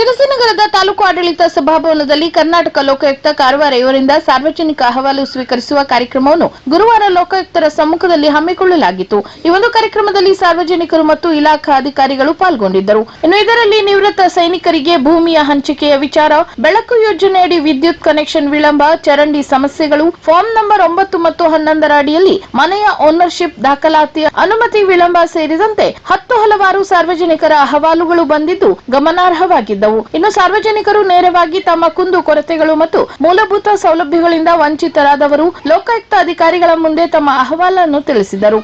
ಶಿರಸಿ ನಗರದ ತಾಲೂಕು ಆಡಳಿತ ಸಭಾಭವನದಲ್ಲಿ ಕರ್ನಾಟಕ ಲೋಕಾಯುಕ್ತ ಕಾರವಾರ ಇವರಿಂದ ಸಾರ್ವಜನಿಕ ಅಹವಾಲು ಸ್ವೀಕರಿಸುವ ಕಾರ್ಯಕ್ರಮವನ್ನು ಗುರುವಾರ ಲೋಕಾಯುಕ್ತರ ಸಮ್ಮುಖದಲ್ಲಿ ಹಮ್ಮಿಕೊಳ್ಳಲಾಗಿತ್ತು. ಈ ಒಂದು ಕಾರ್ಯಕ್ರಮದಲ್ಲಿ ಸಾರ್ವಜನಿಕರು ಮತ್ತು ಇಲಾಖಾ ಅಧಿಕಾರಿಗಳು ಪಾಲ್ಗೊಂಡಿದ್ದರು. ಇನ್ನು ಇದರಲ್ಲಿ ನಿವೃತ್ತ ಸೈನಿಕರಿಗೆ ಭೂಮಿಯ ಹಂಚಿಕೆಯ ವಿಚಾರ, ಬೆಳಕು ಯೋಜನೆಯಡಿ ವಿದ್ಯುತ್ ಕನೆಕ್ಷನ್ ವಿಳಂಬ, ಚರಂಡಿ ಸಮಸ್ಯೆಗಳು, ಫಾರ್ಮ್ ನಂಬರ್ ಒಂಬತ್ತು ಮತ್ತು ಹನ್ನೊಂದರ ಅಡಿಯಲ್ಲಿ ಮನೆಯ ಓನರ್ಶಿಪ್ ದಾಖಲಾತಿ, ಅನುಮತಿ ವಿಳಂಬ ಸೇರಿದಂತೆ ಹತ್ತು ಹಲವಾರು ಸಾರ್ವಜನಿಕರ ಅಹವಾಲುಗಳು ಬಂದಿದ್ದು ಗಮನಾರ್ಹವಾಗಿದ್ದವು. ಇನ್ನು ಸಾರ್ವಜನಿಕರು ನೇರವಾಗಿ ತಮ್ಮ ಕುಂದು ಕೊರತೆಗಳು ಮತ್ತು ಮೂಲಭೂತ ಸೌಲಭ್ಯಗಳಿಂದ ವಂಚಿತರಾದವರು ಲೋಕಾಯುಕ್ತ ಅಧಿಕಾರಿಗಳ ಮುಂದೆ ತಮ್ಮ ಅಹವಾಲನ್ನು ತಿಳಿಸಿದರು.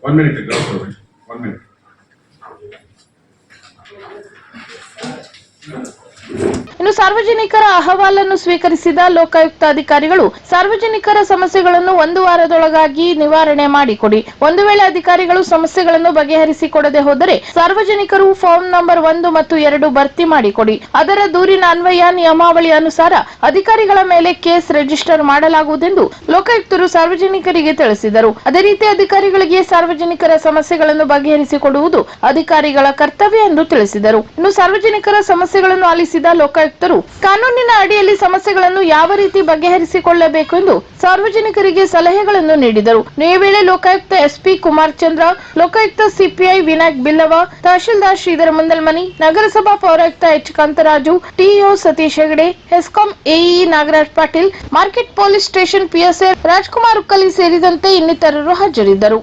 One minute, one minute. ಸಾರ್ವಜನಿಕರ ಅಹವಾಲನ್ನು ಸ್ವೀಕರಿಸಿದ ಲೋಕಾಯುಕ್ತ ಅಧಿಕಾರಿಗಳು ಸಾರ್ವಜನಿಕರ ಸಮಸ್ಯೆಗಳನ್ನು ಒಂದು ವಾರದೊಳಗಾಗಿ ನಿವಾರಣೆ ಮಾಡಿಕೊಡಿ. ಒಂದು ವೇಳೆ ಅಧಿಕಾರಿಗಳು ಸಮಸ್ಯೆಗಳನ್ನು ಬಗೆಹರಿಸಿಕೊಡದೆ ಹೋದರೆ ಸಾರ್ವಜನಿಕರು ಫಾರ್ಮ್ ನಂಬರ್ ಒಂದು ಮತ್ತು ಎರಡು ಭರ್ತಿ ಮಾಡಿಕೊಡಿ. ಅದರ ದೂರಿನ ಅನ್ವಯ ನಿಯಮಾವಳಿ ಅನುಸಾರ ಅಧಿಕಾರಿಗಳ ಮೇಲೆ ಕೇಸ್ ರಿಜಿಸ್ಟರ್ ಮಾಡಲಾಗುವುದೆಂದು ಲೋಕಾಯುಕ್ತರು ಸಾರ್ವಜನಿಕರಿಗೆ ತಿಳಿಸಿದರು. ಅದೇ ರೀತಿ ಅಧಿಕಾರಿಗಳಿಗೆ ಸಾರ್ವಜನಿಕರ ಸಮಸ್ಯೆಗಳನ್ನು ಬಗೆಹರಿಸಿಕೊಡುವುದು ಅಧಿಕಾರಿಗಳ ಕರ್ತವ್ಯ ಎಂದು ತಿಳಿಸಿದರು. ಇನ್ನು ಸಾರ್ವಜನಿಕರ ಸಮಸ್ಯೆಗಳನ್ನು ಆಲಿಸಿದ ಲೋಕಾಯುಕ್ತರು ಕಾನೂನಿನ ಅಡಿಯಲ್ಲಿ ಸಮಸ್ಯೆಗಳನ್ನು ಯಾವ ರೀತಿ ಬಗೆಹರಿಸಿಕೊಳ್ಳಬೇಕು ಎಂದು ಸಾರ್ವಜನಿಕರಿಗೆ ಸಲಹೆಗಳನ್ನು ನೀಡಿದರು. ಈ ವೇಳೆ ಲೋಕಾಯುಕ್ತ ಎಸ್ಪಿ ಕುಮಾರ್ ಚಂದ್ರ, ಲೋಕಾಯುಕ್ತ ಸಿಪಿಐ ವಿನಾಯಕ್ ಬಿಲ್ಲವ, ತಹಶೀಲ್ದಾರ್ ಶ್ರೀಧರ ಮುಂದಲ್ಮನಿ, ನಗರಸಭಾ ಪೌರಾಯುಕ್ತ H. Kantharaju TEO Satish Hegde HESCOM AE Nagaraj Patil, market police station PSA Rajkumar Ukkali ಸೇರಿದಂತೆ ಇನ್ನಿತರರು ಹಾಜರಿದ್ದರು.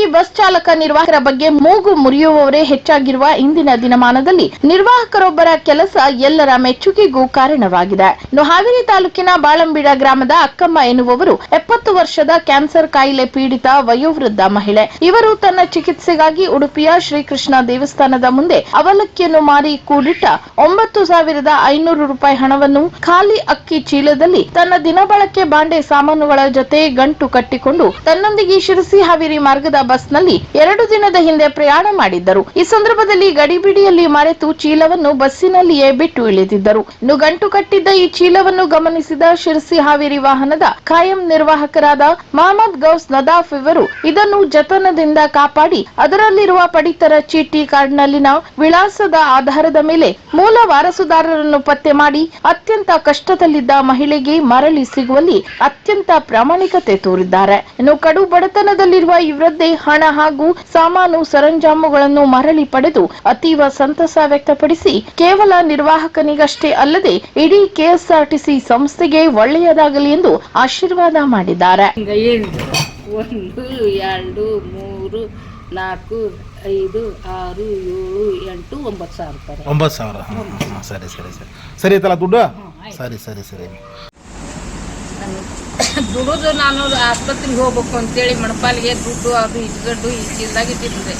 ಸಾಮಾನ್ಯವಾಗಿ ಬಸ್ ಚಾಲಕ ನಿರ್ವಾಹಕರ ಬಗ್ಗೆ ಮೂಗು ಮುರಿಯುವವರೇ ಹೆಚ್ಚಾಗಿರುವ ಇಂದಿನ ದಿನಮಾನದಲ್ಲಿ ನಿರ್ವಾಹಕರೊಬ್ಬರ ಕೆಲಸ ಎಲ್ಲರ ಮೆಚ್ಚುಗೆಗೂ ಕಾರಣವಾಗಿದೆ. ಇನ್ನು ಹಾವೇರಿ ತಾಲೂಕಿನ ಬಾಳಂಬಿಡ ಗ್ರಾಮದ ಅಕ್ಕಮ್ಮ ಎನ್ನುವವರು ಎಪ್ಪತ್ತು ವರ್ಷದ ಕ್ಯಾನ್ಸರ್ ಕಾಯಿಲೆ ಪೀಡಿತ ವಯೋವೃದ್ಧ ಮಹಿಳೆ. ಇವರು ತನ್ನ ಚಿಕಿತ್ಸೆಗಾಗಿ ಉಡುಪಿಯ ಶ್ರೀಕೃಷ್ಣ ದೇವಸ್ಥಾನದ ಮುಂದೆ ಅವಲಕ್ಕಿಯನ್ನು ಮಾರಿ ಕೂಡಿಟ್ಟ ಒಂಬತ್ತು ಸಾವಿರದ ಐನೂರು ರೂಪಾಯಿ ಹಣವನ್ನು ಖಾಲಿ ಅಕ್ಕಿ ಚೀಲದಲ್ಲಿ ತನ್ನ ದಿನಬಳಕೆ ಬಾಂಡೆ ಸಾಮಾನುಗಳ ಜೊತೆ ಗಂಟು ಕಟ್ಟಿಕೊಂಡು ತನ್ನೊಂದಿಗೆ ಶಿರಸಿ ಹಾವೇರಿ ಮಾರ್ಗದ ಬಸ್ನಲ್ಲಿ ಎರಡು ದಿನದ ಹಿಂದೆ ಪ್ರಯಾಣ ಮಾಡಿದ್ದರು. ಈ ಸಂದರ್ಭದಲ್ಲಿ ಗಡಿಬಿಡಿಯಲ್ಲಿ ಮರೆತು ಚೀಲವನ್ನು ಬಸ್ಸಿನಲ್ಲಿಯೇ ಬಿಟ್ಟು ಇಳಿದಿದ್ದರು. ಇನ್ನು ಗಂಟು ಕಟ್ಟಿದ್ದ ಈ ಚೀಲವನ್ನು ಗಮನಿಸಿದ ಶಿರಸಿ ಹಾವೇರಿ ವಾಹನದ ಕಾಯಂ ನಿರ್ವಾಹಕರಾದ ಮಹಮ್ಮದ್ ಗೌಸ್ ನದಾಫ್ ಇವರು ಇದನ್ನು ಜತನದಿಂದ ಕಾಪಾಡಿ, ಅದರಲ್ಲಿರುವ ಪಡಿತರ ಚೀಟಿ ಕಾರ್ಡ್ನಲ್ಲಿನ ವಿಳಾಸದ ಆಧಾರದ ಮೇಲೆ ಮೂಲ ವಾರಸುದಾರರನ್ನು ಪತ್ತೆ ಮಾಡಿ, ಅತ್ಯಂತ ಕಷ್ಟದಲ್ಲಿದ್ದ ಮಹಿಳೆಗೆ ಮರಳಿ ಸಿಗುವಲ್ಲಿ ಅತ್ಯಂತ ಪ್ರಾಮಾಣಿಕತೆ ತೋರಿದ್ದಾರೆ. ಇನ್ನು ಕಡು ಬಡತನದಲ್ಲಿರುವ ಇವರದ್ದೇ ಹಣ ಹಾಗೂ ಸಾಮಾನು ಸರಂಜಾಮುಗಳನ್ನು ಮರಳಿ ಪಡೆದು ಅತೀವ ಸಂತಸ ವ್ಯಕ್ತಪಡಿಸಿ ಕೇವಲ ನಿರ್ವಾಹಕನಿಗಷ್ಟೇ ಅಲ್ಲದೆ ಇಡೀ ಕೆಎಸ್ಆರ್ಟಿಸಿ ಸಂಸ್ಥೆಗೆ ಒಳ್ಳೆಯದಾಗಲಿ ಎಂದು ಆಶೀರ್ವಾದ ಮಾಡಿದ್ದಾರೆ. ಒಂದು ಎರಡು ಮೂರು ನಾಲ್ಕು ಐದು ಆರು ಏಳು ಎಂಟು ಒಂಬತ್ತು ಸಾವಿರ ರೂಪಾಯಿ. ಒಂಬತ್ತು ಸಾವಿರ. ಸರಿ ಸರಿ ಸರಿ. ಸರಿ ಆಯ್ತಲ್ಲ ದುಡ್ಡು? ಸರಿ ಸರಿ ಸರಿ. ದುಡಿದು ನಾನು ಆಸ್ಪತ್ರೆಗೆ ಹೋಗ್ಬೇಕು ಅಂತೇಳಿ ಮಣಪಾಲಿಗೆ ದುಡ್ಡು ಅದು ಇಟ್ಕೊಂಡು ಈ ಚೀಲದಾಗ ಇಟ್ಟಿದ್ದೆ.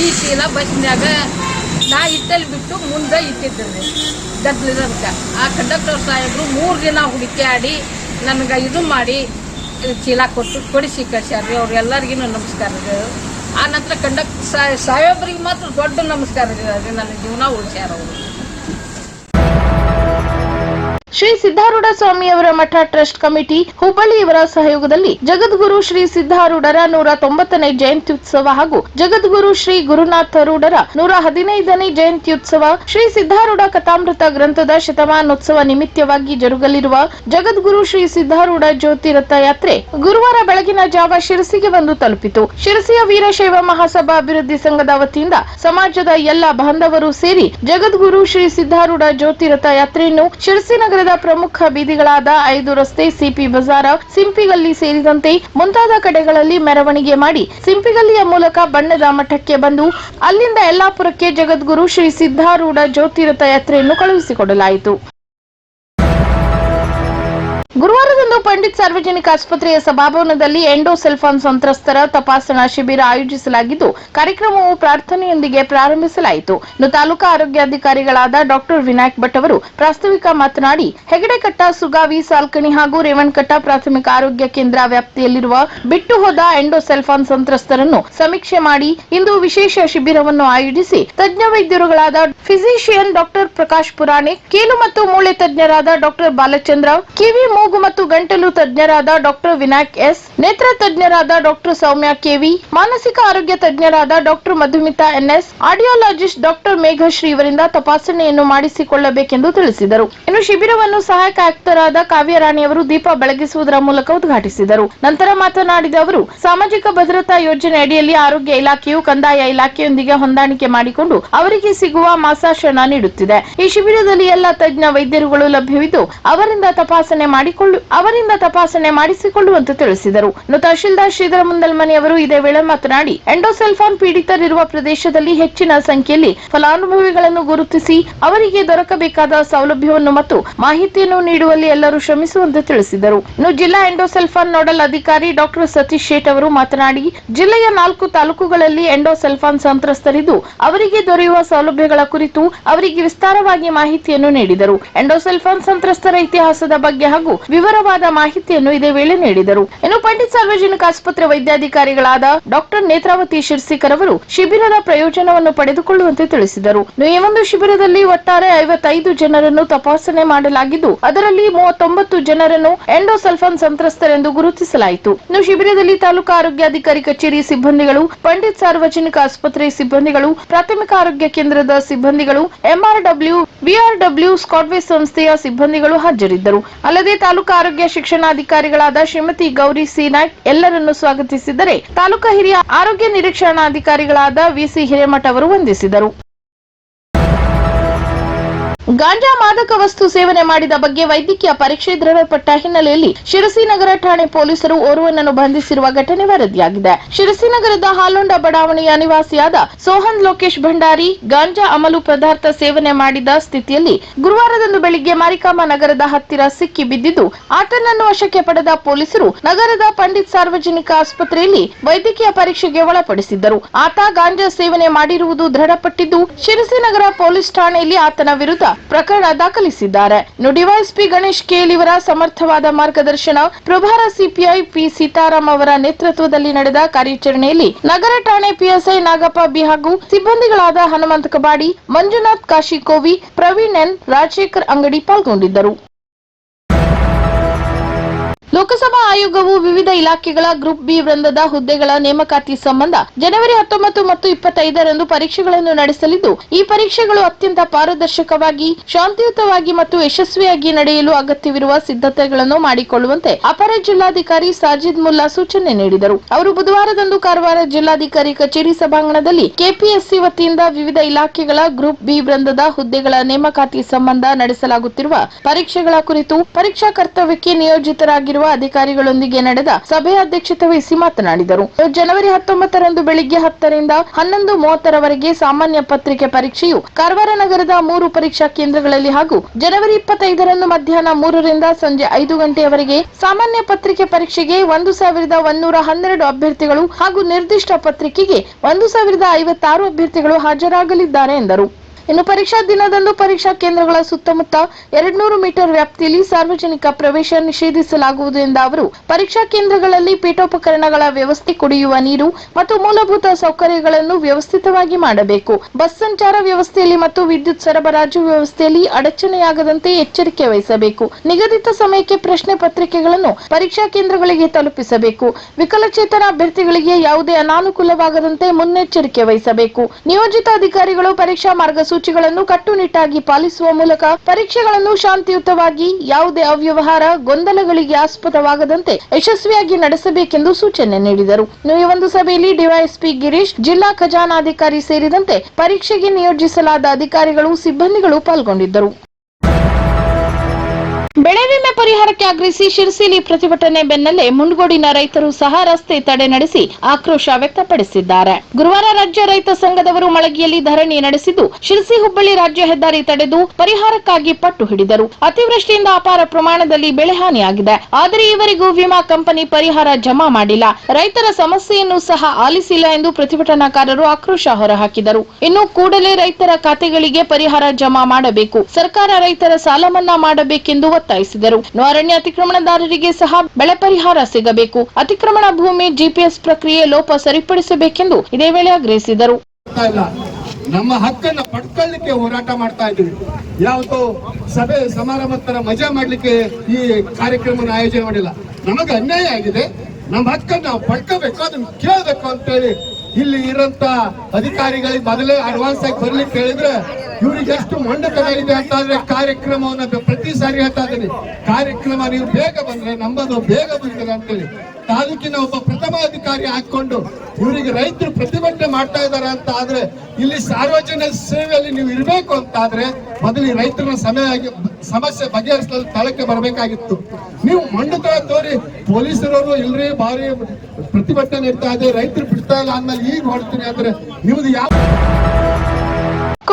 ಈ ಚೀಲ ಬಸ್ನಾಗ ನಾ ಇಟ್ಟಲ್ಲಿ ಬಿಟ್ಟು ಮುಂದೆ ಇಟ್ಟಿದ್ದೆ. ಗದ್ಲಿರೋದಕ್ಕೆ ಆ ಕಂಡಕ್ಟರ್ ಸಾಹೇಬರು ಮೂರು ದಿನ ಹುಡುಕಾಡಿ ನನಗೆ ಇದು ಮಾಡಿ ಚೀಲ ಕೊಟ್ಟು ಕೊಡಿಸಿ ಕಳ್ಸ್ಯಾರ್ರಿ. ಅವ್ರೆಲ್ಲರಿಗೂ ನಮಸ್ಕಾರಗಳು. ಆ ನಂತರ ಕಂಡಕ್ಟರ್ ಸಾಹೇಬ್ರಿಗೆ ಮಾತ್ರ ದೊಡ್ಡ ನಮಸ್ಕಾರ ರೀ ನನ್ನ ಜೀವನ ಉಳಿಸ್ಯಾರ ಅವರು. ಶ್ರೀ ಸಿದ್ದಾರೂಢ ಸ್ವಾಮಿಯವರ ಮಠ ಟ್ರಸ್ಟ್ ಕಮಿಟಿ ಹುಬ್ಬಳ್ಳಿ ಇವರ ಸಹಯೋಗದಲ್ಲಿ ಜಗದ್ಗುರು ಶ್ರೀ ಸಿದ್ದಾರೂಢರ ನೂರ ತೊಂಬತ್ತನೇ ಜಯಂತ್ಯುತ್ಸವ ಹಾಗೂ ಜಗದ್ಗುರು ಶ್ರೀ ಗುರುನಾಥರೂಢರ ನೂರ ಹದಿನೈದನೇ ಜಯಂತ್ಯುತ್ಸವ ಶ್ರೀ ಸಿದ್ದಾರೂಢ ಕಥಾಮೃತ ಗ್ರಂಥದ ಶತಮಾನೋತ್ಸವ ನಿಮಿತ್ತವಾಗಿ ಜರುಗಲಿರುವ ಜಗದ್ಗುರು ಶ್ರೀ ಸಿದ್ದಾರೂಢ ಜ್ಯೋತಿ ರಥಯಾತ್ರೆ ಗುರುವಾರ ಬೆಳಗಿನ ಜಾವ ಶಿರಸಿಗೆ ಬಂದು ತಲುಪಿತು. ಶಿರಸಿಯ ವೀರಶೈವ ಮಹಾಸಭಾ ಅಭಿವೃದ್ಧಿ ಸಂಘದ ವತಿಯಿಂದ ಸಮಾಜದ ಎಲ್ಲ ಬಾಂಧವರು ಸೇರಿ ಜಗದ್ಗುರು ಶ್ರೀ ಸಿದ್ದಾರೂಢ ಜ್ಯೋತಿ ರಥಯಾತ್ರೆಯನ್ನು ಶಿರಸಿ ಪ್ರಮುಖ ಬೀದಿಗಳಾದ ಐದು ರಸ್ತೆ, ಸಿಪಿ ಬಜಾರ, ಸಿಂಪಿಗಲ್ಲಿ ಸೇರಿದಂತೆ ಮುಂತಾದ ಕಡೆಗಳಲ್ಲಿ ಮೆರವಣಿಗೆ ಮಾಡಿ ಸಿಂಪಿಗಲ್ಲಿಯ ಮೂಲಕ ಬಣ್ಣದ ಮಠಕ್ಕೆ ಬಂದು ಅಲ್ಲಿಂದ ಯಲ್ಲಾಪುರಕ್ಕೆ ಜಗದ್ಗುರು ಶ್ರೀ ಸಿದ್ದಾರೂಢ ಜ್ಯೋತಿರಥ ಯಾತ್ರೆಯನ್ನು ಕಳುಹಿಸಿಕೊಡಲಾಯಿತು. ಗುರುವಾರದಂದು ಪಂಡಿತ್ ಸಾರ್ವಜನಿಕ ಆಸ್ಪತ್ರೆಯ ಸಭಾಭವನದಲ್ಲಿ ಎಂಡೋಸೆಲ್ಫಾನ್ ಸಂತ್ರಸ್ತರ ತಪಾಸಣಾ ಶಿಬಿರ ಆಯೋಜಿಸಲಾಗಿದ್ದು, ಕಾರ್ಯಕ್ರಮವು ಪ್ರಾರ್ಥನೆಯೊಂದಿಗೆ ಪ್ರಾರಂಭಿಸಲಾಯಿತು. ಇನ್ನು ತಾಲೂಕಾ ಆರೋಗ್ಯಾಧಿಕಾರಿಗಳಾದ ಡಾಕ್ಟರ್ ವಿನಾಯಕ್ ಭಟ್ ಅವರು ಪ್ರಾಸ್ತಾವಿಕ ಮಾತನಾಡಿ, ಹೆಗಡೆಕಟ್ಟ, ಸುಗಾವಿ, ಸಾಲ್ಕಣಿ ಹಾಗೂ ರೇವಣಕಟ್ಟ ಪ್ರಾಥಮಿಕ ಆರೋಗ್ಯ ಕೇಂದ್ರ ವ್ಯಾಪ್ತಿಯಲ್ಲಿರುವ ಬಿಟ್ಟು ಹೋದ ಎಂಡೋಸೆಲ್ಫಾನ್ ಸಂತ್ರಸ್ತರನ್ನು ಸಮೀಕ್ಷೆ ಮಾಡಿ, ಇಂದು ವಿಶೇಷ ಶಿಬಿರವನ್ನು ಆಯೋಜಿಸಿ ತಜ್ಞ ವೈದ್ಯರುಗಳಾದ ಫಿಸಿಷಿಯನ್ ಡಾಕ್ಟರ್ ಪ್ರಕಾಶ್ ಪುರಾಣಿ ಕೀಲು ಮತ್ತು ಮೂಳೆ ತಜ್ಞರಾದ ಡಾಕ್ಟರ್ ಬಾಲಚಂದ್ರ ಕಿವಿ ಮೂಗು ಮತ್ತು ಗಂಟಲು ತಜ್ಞರಾದ ಡಾಕ್ಟರ್ ವಿನಾಯಕ್ ಎಸ್, ನೇತ್ರ ತಜ್ಞರಾದ ಡಾಕ್ಟರ್ ಸೌಮ್ಯ ಕೆವಿ ಮಾನಸಿಕ ಆರೋಗ್ಯ ತಜ್ಞರಾದ doctor Madhumita NS audiologist doctor Meghashree ಇವರಿಂದ ತಪಾಸಣೆಯನ್ನು ಮಾಡಿಸಿಕೊಳ್ಳಬೇಕೆಂದು ತಿಳಿಸಿದರು. ಇನ್ನು ಶಿಬಿರವನ್ನು ಸಹಾಯಕ ಆಯುಕ್ತರಾದ ಕಾವ್ಯರಾಣಿ ಅವರು ದೀಪ ಬೆಳಗಿಸುವುದರ ಮೂಲಕ ಉದ್ಘಾಟಿಸಿದರು. ನಂತರ ಮಾತನಾಡಿದ ಅವರು, ಸಾಮಾಜಿಕ ಭದ್ರತಾ ಯೋಜನೆ ಅಡಿಯಲ್ಲಿ ಆರೋಗ್ಯ ಇಲಾಖೆಯು ಕಂದಾಯ ಇಲಾಖೆಯೊಂದಿಗೆ ಹೊಂದಾಣಿಕೆ ಮಾಡಿಕೊಂಡು ಅವರಿಗೆ ಸಿಗುವ ಮಾಸಾಶನ ನೀಡುತ್ತಿದೆ. ಈ ಶಿಬಿರದಲ್ಲಿ ಎಲ್ಲ ತಜ್ಞ ವೈದ್ಯರುಗಳು ಲಭ್ಯವಿದ್ದು, ಅವರಿಂದ ತಪಾಸಣೆ ಅವರಿಂದ ತಪಾಸಣೆ ಮಾಡಿಸಿಕೊಳ್ಳುವಂತೆ ತಿಳಿಸಿದರು. ಇನ್ನು ತಹಶೀಲ್ದಾರ್ ಶ್ರೀಧರ ಮುಂದಲ್ಮನಿ ಅವರು ಇದೇ ವೇಳೆ ಮಾತನಾಡಿ ಎಂಡೋಸೆಲ್ಫಾನ್ ಪೀಡಿತರಿರುವ ಪ್ರದೇಶದಲ್ಲಿ ಹೆಚ್ಚಿನ ಸಂಖ್ಯೆಯಲ್ಲಿ ಫಲಾನುಭವಿಗಳನ್ನು ಗುರುತಿಸಿ, ಅವರಿಗೆ ದೊರಕಬೇಕಾದ ಸೌಲಭ್ಯವನ್ನು ಮತ್ತು ಮಾಹಿತಿಯನ್ನು ನೀಡುವಲ್ಲಿ ಎಲ್ಲರೂ ಶ್ರಮಿಸುವಂತೆ ತಿಳಿಸಿದರು. ಇನ್ನು ಜಿಲ್ಲಾ ಎಂಡೋಸೆಲ್ಫಾನ್ ನೋಡಲ್ ಅಧಿಕಾರಿ ಡಾಕ್ಟರ್ ಸತೀಶ್ ಶೇಟ್ ಅವರು ಮಾತನಾಡಿ, ಜಿಲ್ಲೆಯ ನಾಲ್ಕು ತಾಲೂಕುಗಳಲ್ಲಿ ಎಂಡೋಸೆಲ್ಫಾನ್ ಸಂತ್ರಸ್ತರಿದ್ದು, ಅವರಿಗೆ ದೊರೆಯುವ ಸೌಲಭ್ಯಗಳ ಕುರಿತು ಅವರಿಗೆ ವಿಸ್ತಾರವಾಗಿ ಮಾಹಿತಿಯನ್ನು ನೀಡಿದರು. ಎಂಡೋಸೆಲ್ಫಾನ್ ಸಂತ್ರಸ್ತರ ಇತಿಹಾಸದ ಬಗ್ಗೆ ಹಾಗೂ ವಿವರವಾದ ಮಾಹಿತಿಯನ್ನು ಇದೇ ವೇಳೆ ನೀಡಿದರು. ಇನ್ನು ಪಂಡಿತ್ ಸಾರ್ವಜನಿಕ ಆಸ್ಪತ್ರೆ ವೈದ್ಯಾಧಿಕಾರಿಗಳಾದ ಡಾಕ್ಟರ್ ನೇತ್ರಾವತಿ ಶಿರ್ಸಿಕರ್ ಅವರು ಶಿಬಿರದ ಪ್ರಯೋಜನವನ್ನು ಪಡೆದುಕೊಳ್ಳುವಂತೆ ತಿಳಿಸಿದರು. ಈ ಒಂದು ಶಿಬಿರದಲ್ಲಿ ಒಟ್ಟಾರೆ ಐವತ್ತೈದು ಜನರನ್ನು ತಪಾಸಣೆ ಮಾಡಲಾಗಿದ್ದು, ಅದರಲ್ಲಿ ಮೂವತ್ತೊಂಬತ್ತು ಜನರನ್ನು ಎಂಡೋಸಲ್ಫಾನ್ ಸಂತ್ರಸ್ತರೆಂದು ಗುರುತಿಸಲಾಯಿತು. ಇನ್ನು ಶಿಬಿರದಲ್ಲಿ ತಾಲೂಕು ಆರೋಗ್ಯಾಧಿಕಾರಿ ಕಚೇರಿ ಸಿಬ್ಬಂದಿಗಳು, ಪಂಡಿತ್ ಸಾರ್ವಜನಿಕ ಆಸ್ಪತ್ರೆ ಸಿಬ್ಬಂದಿಗಳು, ಪ್ರಾಥಮಿಕ ಆರೋಗ್ಯ ಕೇಂದ್ರದ ಸಿಬ್ಬಂದಿಗಳು, ಎಂಆರ್ಡಬ್ಲ್ಯೂ, ಬಿಆರ್ಡಬ್ಲ್ಯೂ ಸ್ಕಾಟ್ವೇ ಸಂಸ್ಥೆಯ ಸಿಬ್ಬಂದಿಗಳು ಹಾಜರಿದ್ದರು. ಅಲ್ಲದೆ ತಾಲೂಕು ಆರೋಗ್ಯ ಶಿಕ್ಷಣಾಧಿಕಾರಿಗಳಾದ ಶ್ರೀಮತಿ ಗೌರಿ ಸಿ ನಾಯ್ಕ್ ಎಲ್ಲರನ್ನು ಸ್ವಾಗತಿಸಿದರೆ ತಾಲೂಕು ಹಿರಿಯ ಆರೋಗ್ಯ ನಿರೀಕ್ಷಣಾಧಿಕಾರಿಗಳಾದ ವಿಸಿ ಹಿರೇಮಠ ಅವರು ವಂದಿಸಿದರು. ಗಾಂಜಾ ಮಾದಕ ವಸ್ತು ಸೇವನೆ ಮಾಡಿದ ಬಗ್ಗೆ ವೈದ್ಯಕೀಯ ಪರೀಕ್ಷೆ ದೃಢಪಟ್ಟ ಹಿನ್ನೆಲೆಯಲ್ಲಿ ಶಿರಸಿ ನಗರ ಠಾಣೆ ಪೊಲೀಸರು ಓರ್ವನನ್ನು ಬಂಧಿಸಿರುವ ಘಟನೆ ವರದಿಯಾಗಿದೆ. ಶಿರಸಿನಗರದ ಹಾಲೊಂಡ ಬಡಾವಣೆಯ ನಿವಾಸಿಯಾದ ಸೋಹನ್ ಲೋಕೇಶ್ ಭಂಡಾರಿ ಗಾಂಜಾ ಅಮಲು ಪದಾರ್ಥ ಸೇವನೆ ಮಾಡಿದ ಸ್ಥಿತಿಯಲ್ಲಿ ಗುರುವಾರದಂದು ಬೆಳಿಗ್ಗೆ ಮಾರಿಕಾಮ ನಗರದ ಹತ್ತಿರ ಸಿಕ್ಕಿ ಬಿದ್ದಿದ್ದು, ಆತನನ್ನು ವಶಕ್ಕೆ ಪಡೆದ ಪೊಲೀಸರು ನಗರದ ಪಂಡಿತ್ ಸಾರ್ವಜನಿಕ ಆಸ್ಪತ್ರೆಯಲ್ಲಿ ವೈದ್ಯಕೀಯ ಪರೀಕ್ಷೆಗೆ ಒಳಪಡಿಸಿದ್ದರು. ಆತ ಗಾಂಜಾ ಸೇವನೆ ಮಾಡಿರುವುದು ದೃಢಪಟ್ಟಿದ್ದು ಶಿರಸಿ ನಗರ ಪೊಲೀಸ್ ಠಾಣೆಯಲ್ಲಿ ಆತನ ವಿರುದ್ಧ ಪ್ರಕರಣ ದಾಖಲಿಸಿದ್ದಾರೆ. ನುಡಿ ವೈಎಸ್ಪಿ ಗಣೇಶ್ ಇವರ ಸಮರ್ಥವಾದ ಮಾರ್ಗದರ್ಶನ ಪ್ರಭಾರ ಸಿಪಿಐ ಪಿ ಸೀತಾರಾಮ್ ಅವರ ನೇತೃತ್ವದಲ್ಲಿ ನಡೆದ ಕಾರ್ಯಾಚರಣೆಯಲ್ಲಿ ನಗರ ಠಾಣೆ ಪಿಎಸ್ಐ ನಾಗಪ್ಪ ಬಿ ಹಾಗೂ ಸಿಬ್ಬಂದಿಗಳಾದ ಹನುಮಂತ ಕಬಾಡಿ, ಮಂಜುನಾಥ್ ಕಾಶಿಕೋವಿ, ಪ್ರವೀಣ್ ಎನ್, ರಾಜಶೇಖರ್ ಅಂಗಡಿ ಪಾಲ್ಗೊಂಡಿದ್ದರು. ಲೋಕಸಭಾ ಆಯೋಗವು ವಿವಿಧ ಇಲಾಖೆಗಳ ಗ್ರೂಪ್ ಬಿ ವೃಂದದ ಹುದ್ದೆಗಳ ನೇಮಕಾತಿ ಸಂಬಂಧ ಜನವರಿ ಹತ್ತೊಂಬತ್ತು ಮತ್ತು ಇಪ್ಪತ್ತೈದರಂದು ಪರೀಕ್ಷೆಗಳನ್ನು ನಡೆಸಲಿದ್ದು, ಈ ಪರೀಕ್ಷೆಗಳು ಅತ್ಯಂತ ಪಾರದರ್ಶಕವಾಗಿ, ಶಾಂತಿಯುತವಾಗಿ ಮತ್ತು ಯಶಸ್ವಿಯಾಗಿ ನಡೆಯಲು ಅಗತ್ಯವಿರುವ ಸಿದ್ಧತೆಗಳನ್ನು ಮಾಡಿಕೊಳ್ಳುವಂತೆ ಅಪರ ಜಿಲ್ಲಾಧಿಕಾರಿ ಸಾಜಿದ್ ಮುಲ್ಲಾ ಸೂಚನೆ ನೀಡಿದರು. ಅವರು ಬುಧವಾರದಂದು ಕಾರವಾರ ಜಿಲ್ಲಾಧಿಕಾರಿ ಕಚೇರಿ ಸಭಾಂಗಣದಲ್ಲಿ ಕೆಪಿಎಸ್ಸಿ ವತಿಯಿಂದ ವಿವಿಧ ಇಲಾಖೆಗಳ ಗ್ರೂಪ್ ಬಿ ವೃಂದದ ಹುದ್ದೆಗಳ ನೇಮಕಾತಿ ಸಂಬಂಧ ನಡೆಸಲಾಗುತ್ತಿರುವ ಪರೀಕ್ಷೆಗಳ ಕುರಿತು ಪರೀಕ್ಷಾ ಕರ್ತವ್ಯಕ್ಕೆ ನಿಯೋಜಿತರಾಗಿರುವ ಅಧಿಕಾರಿಗಳೊಂದಿಗೆ ನಡೆದ ಸಭೆಯ ಅಧ್ಯಕ್ಷತೆ ವಹಿಸಿ ಮಾತನಾಡಿದರು. ಜನವರಿ ಹತ್ತೊಂಬತ್ತರಂದು ಬೆಳಿಗ್ಗೆ ಹತ್ತರಿಂದ ಹನ್ನೊಂದು ಮೂವತ್ತರವರೆಗೆ ಸಾಮಾನ್ಯ ಪತ್ರಿಕೆ ಪರೀಕ್ಷೆಯು ಕಾರವಾರ ನಗರದ ಮೂರು ಪರೀಕ್ಷಾ ಕೇಂದ್ರಗಳಲ್ಲಿ ಹಾಗೂ ಜನವರಿ ಇಪ್ಪತ್ತೈದರಂದು ಮಧ್ಯಾಹ್ನ ಮೂರರಿಂದ ಸಂಜೆ ಐದು ಗಂಟೆಯವರೆಗೆ ಸಾಮಾನ್ಯ ಪತ್ರಿಕೆ ಪರೀಕ್ಷೆಗೆ ಒಂದು ಸಾವಿರದ ಒಂದೂರ ಹನ್ನೆರಡು ಅಭ್ಯರ್ಥಿಗಳು ಹಾಗೂ ನಿರ್ದಿಷ್ಟ ಪತ್ರಿಕೆಗೆ ಒಂದು ಸಾವಿರದ ಐವತ್ತಾರು ಅಭ್ಯರ್ಥಿಗಳು ಹಾಜರಾಗಲಿದ್ದಾರೆ ಎಂದರು. ಇನ್ನು ಪರೀಕ್ಷಾ ದಿನದಂದು ಪರೀಕ್ಷಾ ಕೇಂದ್ರಗಳ ಸುತ್ತಮುತ್ತ ಎರಡ್ನೂರು ಮೀಟರ್ ವ್ಯಾಪ್ತಿಯಲ್ಲಿ ಸಾರ್ವಜನಿಕ ಪ್ರವೇಶ ನಿಷೇಧಿಸಲಾಗುವುದು ಎಂದ ಅವರು, ಪರೀಕ್ಷಾ ಕೇಂದ್ರಗಳಲ್ಲಿ ಪೀಠೋಪಕರಣಗಳ ವ್ಯವಸ್ಥೆ ಕುಡಿಯುವ ನೀರು ಮತ್ತು ಮೂಲಭೂತ ಸೌಕರ್ಯಗಳನ್ನು ವ್ಯವಸ್ಥಿತವಾಗಿ ಮಾಡಬೇಕು. ಬಸ್ ಸಂಚಾರ ವ್ಯವಸ್ಥೆಯಲ್ಲಿ ಮತ್ತು ವಿದ್ಯುತ್ ಸರಬರಾಜು ವ್ಯವಸ್ಥೆಯಲ್ಲಿ ಅಡಚಣೆಯಾಗದಂತೆ ಎಚ್ಚರಿಕೆ ವಹಿಸಬೇಕು. ನಿಗದಿತ ಸಮಯಕ್ಕೆ ಪ್ರಶ್ನೆ ಪತ್ರಿಕೆಗಳನ್ನು ಪರೀಕ್ಷಾ ಕೇಂದ್ರಗಳಿಗೆ ತಲುಪಿಸಬೇಕು. ವಿಕಲಚೇತನ ಅಭ್ಯರ್ಥಿಗಳಿಗೆ ಯಾವುದೇ ಅನಾನುಕೂಲವಾಗದಂತೆ ಮುನ್ನೆಚ್ಚರಿಕೆ ವಹಿಸಬೇಕು. ನಿಯೋಜಿತ ಅಧಿಕಾರಿಗಳು ಪರೀಕ್ಷಾ ಮಾರ್ಗಸೂಚಿಗಳನ್ನು ಕಟ್ಟುನಿಟ್ಟಾಗಿ ಪಾಲಿಸುವ ಮೂಲಕ ಪರೀಕ್ಷೆಗಳನ್ನು ಶಾಂತಿಯುತವಾಗಿ, ಯಾವುದೇ ಅವ್ಯವಹಾರ, ಗೊಂದಲಗಳಿಗೆ ಆಸ್ಪದವಾಗದಂತೆ ಯಶಸ್ವಿಯಾಗಿ ನಡೆಸಬೇಕೆಂದು ಸೂಚನೆ ನೀಡಿದರು. ಈ ಒಂದು ಸಭೆಯಲ್ಲಿ ಡಿವೈಎಸ್ಪಿ ಗಿರೀಶ್, ಜಿಲ್ಲಾ ಖಜಾನಾಧಿಕಾರಿ ಸೇರಿದಂತೆ ಪರೀಕ್ಷೆಗೆ ನಿಯೋಜಿಸಲಾದ ಅಧಿಕಾರಿಗಳು, ಸಿಬ್ಬಂದಿಗಳು ಪಾಲ್ಗೊಂಡಿದ್ದರು. ಬೆಳೆ ವಿಮೆ ಪರಿಹಾರಕ್ಕೆ ಆಗ್ರಹಿಸಿ ಶಿರಸಿಲಿ ಪ್ರತಿಭಟನೆ ಬೆನ್ನಲ್ಲೇ ಮುಂಡಗೋಡಿನ ರೈತರು ಸಹ ರಸ್ತೆ ತಡೆ ನಡೆಸಿ ಆಕ್ರೋಶ ವ್ಯಕ್ತಪಡಿಸಿದ್ದಾರೆ. ಗುರುವಾರ ರಾಜ್ಯ ರೈತ ಸಂಘದವರು ಮಳಗಿಯಲ್ಲಿ ಧರಣಿ ನಡೆಸಿದ್ದು, ಶಿರಸಿ ಹುಬ್ಬಳ್ಳಿ ರಾಜ್ಯ ಹೆದ್ದಾರಿ ತಡೆದು ಪರಿಹಾರಕ್ಕಾಗಿ ಪಟ್ಟು ಹಿಡಿದರು. ಅತಿವೃಷ್ಟಿಯಿಂದ ಅಪಾರ ಪ್ರಮಾಣದಲ್ಲಿ ಬೆಳೆ ಹಾನಿಯಾಗಿದೆ. ಆದರೆ ಈವರೆಗೂ ವಿಮಾ ಕಂಪನಿ ಪರಿಹಾರ ಜಮಾ ಮಾಡಿಲ್ಲ. ರೈತರ ಸಮಸ್ಯೆಯನ್ನು ಸಹ ಆಲಿಸಿಲ್ಲ ಎಂದು ಪ್ರತಿಭಟನಾಕಾರರು ಆಕ್ರೋಶ ಹೊರಹಾಕಿದರು. ಇನ್ನು ಕೂಡಲೇ ರೈತರ ಖಾತೆಗಳಿಗೆ ಪರಿಹಾರ ಜಮಾ ಮಾಡಬೇಕು. ಸರ್ಕಾರ ರೈತರ ಸಾಲ ಮನ್ನಾ ಮಾಡಬೇಕೆಂದು ಒತ್ತಾಯಿಸಿದರು. ಅರಣ್ಯ ಅತಿಕ್ರಮಣದಾರರಿಗೆ ಸಹ ಬೆಳೆ ಪರಿಹಾರ ಸಿಗಬೇಕು. ಅತಿಕ್ರಮಣ ಭೂಮಿ ಜಿಪಿಎಸ್ ಪ್ರಕ್ರಿಯೆ ಲೋಪ ಸರಿಪಡಿಸಬೇಕೆಂದು ಇದೇ ವೇಳೆ ಆಗ್ರಹಿಸಿದರು. ನಮ್ಮ ಹಕ್ಕನ್ನ ಪಡ್ಕೊಳ್ಳಿಕ್ಕೆ ಹೋರಾಟ ಮಾಡ್ತಾ ಇದ್ದೀವಿ. ಯಾವತ್ತು ಸಭೆ ಸಮಾರಂಭ ಮಜಾ ಮಾಡ್ಲಿಕ್ಕೆ ಈ ಕಾರ್ಯಕ್ರಮನ ಆಯೋಜನೆ ಮಾಡಿಲ್ಲ. ನಮಗೆ ಅನ್ಯಾಯ ಆಗಿದೆ. ನಮ್ಮ ಹಕ್ಕನ್ನ ನಾವು ಪಡ್ಕೋಬೇಕು, ಅದನ್ನ ಕೇಳಬೇಕು ಅಂತೇಳಿ ಇಲ್ಲಿ ಇರೋಂತ ಅಧಿಕಾರಿಗಳಿಗೆ ಮೊದಲೇ ಅಡ್ವಾನ್ಸ್ ಆಗಿ ಬರ್ಲಿಕ್ಕೆ ಹೇಳಿದ್ರೆ ಇವ್ರಿಗೆ ಎಷ್ಟು ಮೊಂಡತನ ಇದೆ ಅಂತ ಆದ್ರೆ ಕಾರ್ಯಕ್ರಮವನ್ನ ಪ್ರತಿ ಸಾರಿ ಹೇಳ್ತಾ ಇದ್ದೀನಿ. ಕಾರ್ಯಕ್ರಮ ನೀವು ಬೇಗ ಬಂದ್ರೆ ನಮ್ಮದು ಬೇಗ ಬಂದಿದೆ ಅಂತೇಳಿ. ತಾಲೂಕಿನ ಒಬ್ಬ ಪ್ರಥಮ ಅಧಿಕಾರಿ ಹಾಕೊಂಡು ಇವರಿಗೆ ರೈತರು ಪ್ರತಿಭಟನೆ ಮಾಡ್ತಾ ಇದ್ದಾರೆ ಅಂತ ಆದ್ರೆ ಇಲ್ಲಿ ಸಾರ್ವಜನಿಕ ಸೇವೆಯಲ್ಲಿ ನೀವು ಇರಬೇಕು ಅಂತ ಆದ್ರೆ ಮೊದಲು ರೈತರ ಸಮಯ ಸಮಸ್ಯೆ ಬಗೆಹರಿಸಲು ಸ್ಥಳಕ್ಕೆ ಬರಬೇಕಾಗಿತ್ತು. ನೀವು ತರ ತೋರಿ ಪೊಲೀಸರವರು ಇಲ್ರಿ, ಭಾರಿ ಪ್ರತಿಭಟನೆ ಇರ್ತಾ ಇದೆ, ರೈತರು ಬಿಡ್ತಾ ಇಲ್ಲ ಅಂದ್ಮೇಲೆ ಈಗ ಹೊಡ್ತೀನಿ ಅಂದ್ರೆ ನಿಮ್ದು ಯಾವ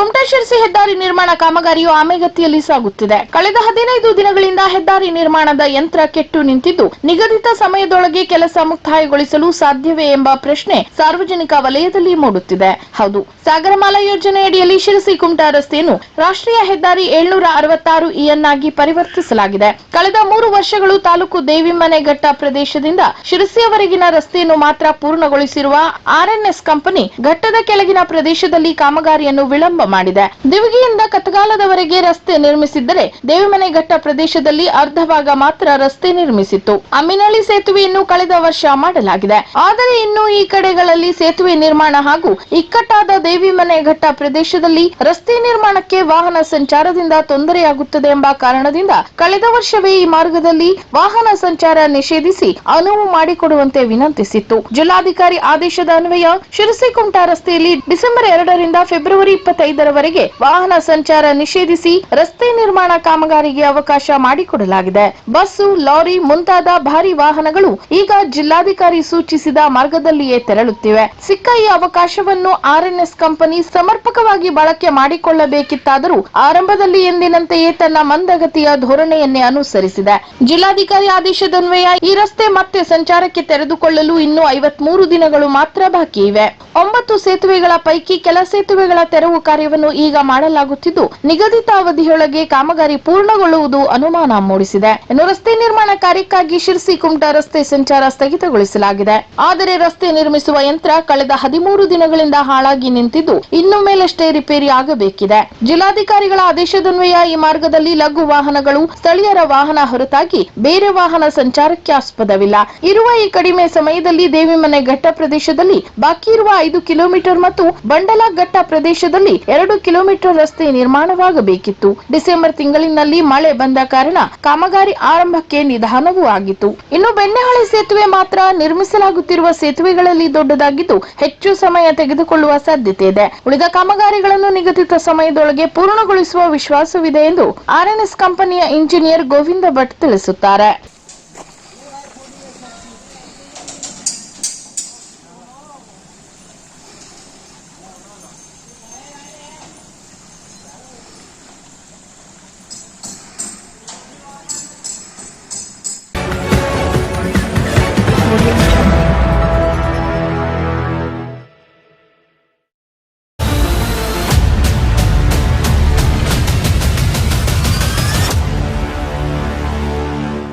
ಕುಮಟಾ ಶಿರಸಿ ಹೆದ್ದಾರಿ ನಿರ್ಮಾಣ ಕಾಮಗಾರಿಯು ಆಮೆಗತಿಯಲ್ಲಿ ಸಾಗುತ್ತಿದೆ. ಕಳೆದ ಹದಿನೈದು ದಿನಗಳಿಂದ ಹೆದ್ದಾರಿ ನಿರ್ಮಾಣದ ಯಂತ್ರ ಕೆಟ್ಟು ನಿಂತಿದ್ದು, ನಿಗದಿತ ಸಮಯದೊಳಗೆ ಕೆಲಸ ಮುಕ್ತಾಯಗೊಳಿಸಲು ಸಾಧ್ಯವೇ ಎಂಬ ಪ್ರಶ್ನೆ ಸಾರ್ವಜನಿಕ ವಲಯದಲ್ಲಿ ಮೂಡುತ್ತಿದೆ. ಹೌದು, ಸಾಗರಮಾಲಾ ಯೋಜನೆಯಡಿಯಲ್ಲಿ ಶಿರಸಿ ಕುಮಟಾ ರಸ್ತೆಯನ್ನು ರಾಷ್ಟ್ರೀಯ ಹೆದ್ದಾರಿ ಏಳ್ನೂರ ಅರವತ್ತಾರು ಇಯನ್ನಾಗಿ ಪರಿವರ್ತಿಸಲಾಗಿದೆ. ಕಳೆದ ಮೂರು ವರ್ಷಗಳು ತಾಲೂಕು ದೇವಿಮನೆ ಘಟ್ಟ ಪ್ರದೇಶದಿಂದ ಶಿರಸಿಯವರೆಗಿನ ರಸ್ತೆಯನ್ನು ಮಾತ್ರ ಪೂರ್ಣಗೊಳಿಸಿರುವ ಆರ್ಎನ್ಎಸ್ ಕಂಪನಿ ಘಟ್ಟದ ಕೆಳಗಿನ ಪ್ರದೇಶದಲ್ಲಿ ಕಾಮಗಾರಿಯನ್ನು ವಿಳಂಬ ಮಾಡಿದೆ. ದಿವಿಗಿಯಿಂದ ಕತಗಾಲದವರೆಗೆ ರಸ್ತೆ ನಿರ್ಮಿಸಿದ್ದರೆ ದೇವಿಮನೆ ಘಟ್ಟ ಪ್ರದೇಶದಲ್ಲಿ ಅರ್ಧ ಭಾಗ ಮಾತ್ರ ರಸ್ತೆ ನಿರ್ಮಿಸಿತ್ತು. ಅಮ್ಮಿನಳ್ಳಿ ಸೇತುವೆಯನ್ನು ಕಳೆದ ವರ್ಷ ಮಾಡಲಾಗಿದೆ. ಆದರೆ ಇನ್ನು ಈ ಕಡೆಗಳಲ್ಲಿ ಸೇತುವೆ ನಿರ್ಮಾಣ ಹಾಗೂ ಇಕ್ಕಟ್ಟಾದ ದೇವಿಮನೆ ಘಟ್ಟ ಪ್ರದೇಶದಲ್ಲಿ ರಸ್ತೆ ನಿರ್ಮಾಣಕ್ಕೆ ವಾಹನ ಸಂಚಾರದಿಂದ ತೊಂದರೆಯಾಗುತ್ತದೆ ಎಂಬ ಕಾರಣದಿಂದ ಕಳೆದ ವರ್ಷವೇ ಈ ಮಾರ್ಗದಲ್ಲಿ ವಾಹನ ಸಂಚಾರ ನಿಷೇಧಿಸಿ ಅನುವು ಮಾಡಿಕೊಡುವಂತೆ ವಿನಂತಿಸಿತ್ತು. ಜಿಲ್ಲಾಧಿಕಾರಿ ಆದೇಶದ ಅನ್ವಯ ಶಿರಸಿಕುಂಟ ರಸ್ತೆಯಲ್ಲಿ ಡಿಸೆಂಬರ್ ಎರಡರಿಂದ ಫೆಬ್ರವರಿ ಇಪ್ಪತ್ತೈದರವರೆಗೆ ವಾಹನ ಸಂಚಾರ ನಿಷೇಧಿಸಿ ರಸ್ತೆ ನಿರ್ಮಾಣ ಕಾಮಗಾರಿಗೆ ಅವಕಾಶ ಮಾಡಿಕೊಡಲಾಗಿದೆ. ಬಸ್ಸು, ಲಾರಿ ಮುಂತಾದ ಭಾರಿ ವಾಹನಗಳು ಈಗ ಜಿಲ್ಲಾಧಿಕಾರಿ ಸೂಚಿಸಿದ ಮಾರ್ಗದಲ್ಲಿಯೇ ತೆರಳುತ್ತಿವೆ. ಸಿಕ್ಕ ಈ ಅವಕಾಶವನ್ನು ಆರ್ಎನ್ಎಸ್ ಕಂಪನಿ ಸಮರ್ಪಕವಾಗಿ ಬಳಕೆ ಮಾಡಿಕೊಳ್ಳಬೇಕಿತ್ತಾದರೂ ಆರಂಭದಲ್ಲಿ ಎಂದಿನಂತೆಯೇ ತನ್ನ ಮಂದಗತಿಯ ಧೋರಣೆಯನ್ನೇ ಅನುಸರಿಸಿದೆ. ಜಿಲ್ಲಾಧಿಕಾರಿ ಆದೇಶದನ್ವಯ ಈ ರಸ್ತೆ ಮತ್ತೆ ಸಂಚಾರಕ್ಕೆ ತೆರೆದುಕೊಳ್ಳಲು ಇನ್ನೂ ಐವತ್ಮೂರು ದಿನಗಳು ಮಾತ್ರ ಬಾಕಿ ಇವೆ ಒಂಬತ್ತು ಸೇತುವೆಗಳ ಪೈಕಿ ಕೆಲ ಸೇತುವೆಗಳ ತೆರವು ಕಾರ್ಯವನ್ನು ಈಗ ಮಾಡಲಾಗುತ್ತಿದ್ದು, ನಿಗದಿತ ಅವಧಿಯೊಳಗೆ ಕಾಮಗಾರಿ ಪೂರ್ಣಗೊಳ್ಳುವುದು ಅನುಮಾನ ಮೂಡಿಸಿದೆ. ಇನ್ನು ರಸ್ತೆ ನಿರ್ಮಾಣ ಕಾರ್ಯಕ್ಕಾಗಿ ಶಿರ್ಸಿ ಕುಮಟಾ ರಸ್ತೆ ಸಂಚಾರ ಸ್ಥಗಿತಗೊಳಿಸಲಾಗಿದೆ. ಆದರೆ ರಸ್ತೆ ನಿರ್ಮಿಸುವ ಯಂತ್ರ ಕಳೆದ ಹದಿಮೂರು ದಿನಗಳಿಂದ ಹಾಳಾಗಿ ನಿಂತಿದ್ದು, ಇನ್ನು ಮೇಲಷ್ಟೇ ರಿಪೇರಿ ಆಗಬೇಕಿದೆ. ಜಿಲ್ಲಾಧಿಕಾರಿಗಳ ಆದೇಶದನ್ವಯ ಈ ಮಾರ್ಗದಲ್ಲಿ ಲಘು ವಾಹನಗಳು, ಸ್ಥಳೀಯರ ವಾಹನ ಹೊರತಾಗಿ ಬೇರೆ ವಾಹನ ಸಂಚಾರಕ್ಕೆ ಆಸ್ಪದವಿಲ್ಲ. ಇರುವ ಈ ಕಡಿಮೆ ಸಮಯದಲ್ಲಿ ದೇವಿಮನೆ ಘಟ್ಟ ಪ್ರದೇಶದಲ್ಲಿ, ಬಾಕಿ ಇರುವ ಐದು ಕಿಲೋಮೀಟರ್ ಮತ್ತು ಬಂಡಲ ಘಟ್ಟ ಪ್ರದೇಶದಲ್ಲಿ ಎರಡು ಕಿಲೋಮೀಟರ್ ರಸ್ತೆ ನಿರ್ಮಾಣವಾಗಬೇಕಿತ್ತು. ಡಿಸೆಂಬರ್ ತಿಂಗಳಿನಲ್ಲಿ ಮಳೆ ಬಂದ ಕಾರಣ ಕಾಮಗಾರಿ ಆರಂಭಕ್ಕೆ ನಿಧಾನವೂ ಆಗಿತ್ತು. ಇನ್ನು ಬೆಣ್ಣೆಹೊಳೆ ಸೇತುವೆ ಮಾತ್ರ ನಿರ್ಮಿಸಲಾಗುತ್ತಿರುವ ಸೇತುವೆಗಳಲ್ಲಿ ದೊಡ್ಡದಾಗಿದ್ದು ಹೆಚ್ಚು ಸಮಯ ತೆಗೆದುಕೊಳ್ಳುವ ಸಾಧ್ಯತೆ ಇದೆ. ಉಳಿದ ಕಾಮಗಾರಿಗಳನ್ನು ನಿಗದಿತ ಸಮಯದೊಳಗೆ ಪೂರ್ಣಗೊಳಿಸುವ ವಿಶ್ವಾಸವಿದೆ ಎಂದು ಆರ್ಎನ್ಎಸ್ ಕಂಪನಿಯ ಇಂಜಿನಿಯರ್ ಗೋವಿಂದ ಭಟ್ ತಿಳಿಸುತ್ತಾರೆ.